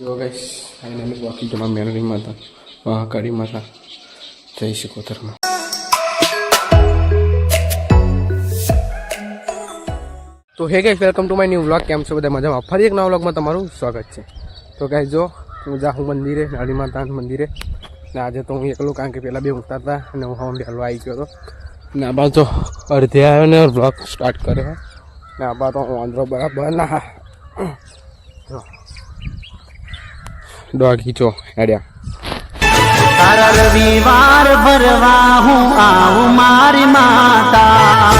જો ગઈશ ફાઇનલી બાકી જમા મેલડી માતા, મહાકાળી માતા, જય શિકોતરમાં તો hey guys welcome to my new vlog કેમ છો બધા? મજામાં? ફરી એક નવા વ્લોગમાં તમારું સ્વાગત છે. તો ગાઈસ જો, હું જાઉં મંદિરે, નાળી માતા મંદિરે. ને આજે તો હું એકલો, કારણ કે પહેલાં બે ઊંઘતા હતા અને હું હવા પહેલો આવી ગયો હતો. ને આ તો અડધે આવ્યો ને વ્લોગ સ્ટાર્ટ કર્યો. ને આ તો હું આંધ્રો બરાબર ના. ડોગી ચો અડ્યા તારા રવિવાર ભરવા હું આવું મારી માતા.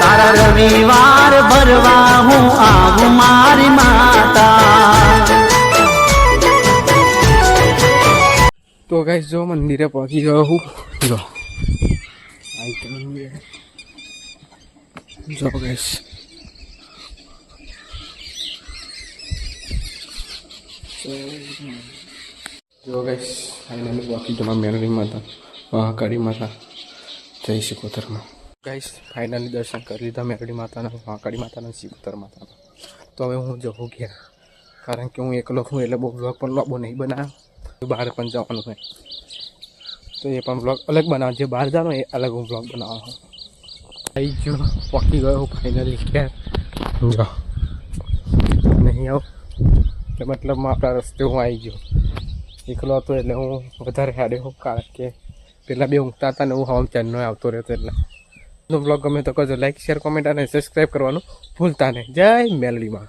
તારા રવિવાર ભરવા હું આવું મારી માતા. તો ગાઈસ જો મંદિરે પહોંચી ગયો હું. જો. જો ગાઈસ જો ગાઈસ ફાઇનલી બાકી જમા મેરણી માતા મહાકાળી માતા. જય શિકોતરમાં ગાઈસ ફાઇનલી દર્શન કરી લીધા મેરડી માતાના, મહાકાળી માતાના શિકોતર માતાના. તો હવે હું જવું ગયા કારણ કે હું એકલો છું એટલે બહુ બ્લોગ પણ લાંબો નહીં બનાવ્યો બહાર પણ જવાનું હોય તો એ પણ બ્લોગ અલગ બનાવ જે બહાર જવાનો એ અલગ હું બ્લોગ બનાવવાનો આવી ગયો પહોંચી ગયો ફાઇનલી ક્યાં જો. નહીં આવું. એટલે મતલબમાં આપણા રસ્તે હું આવી ગયો. એકલો હતો એટલે હું વધારે હાડ્યો કારણ કે પહેલાં બે ઊંઘતા હતા ને હું હવા ચેનનો આવતો રહેતો એટલે. બ્લોગ ગમે તો કરજો. લાઈક શેર કોમેન્ટ અને સબસ્ક્રાઈબ કરવાનું ભૂલતા નહીં. જય મેલડીમાં.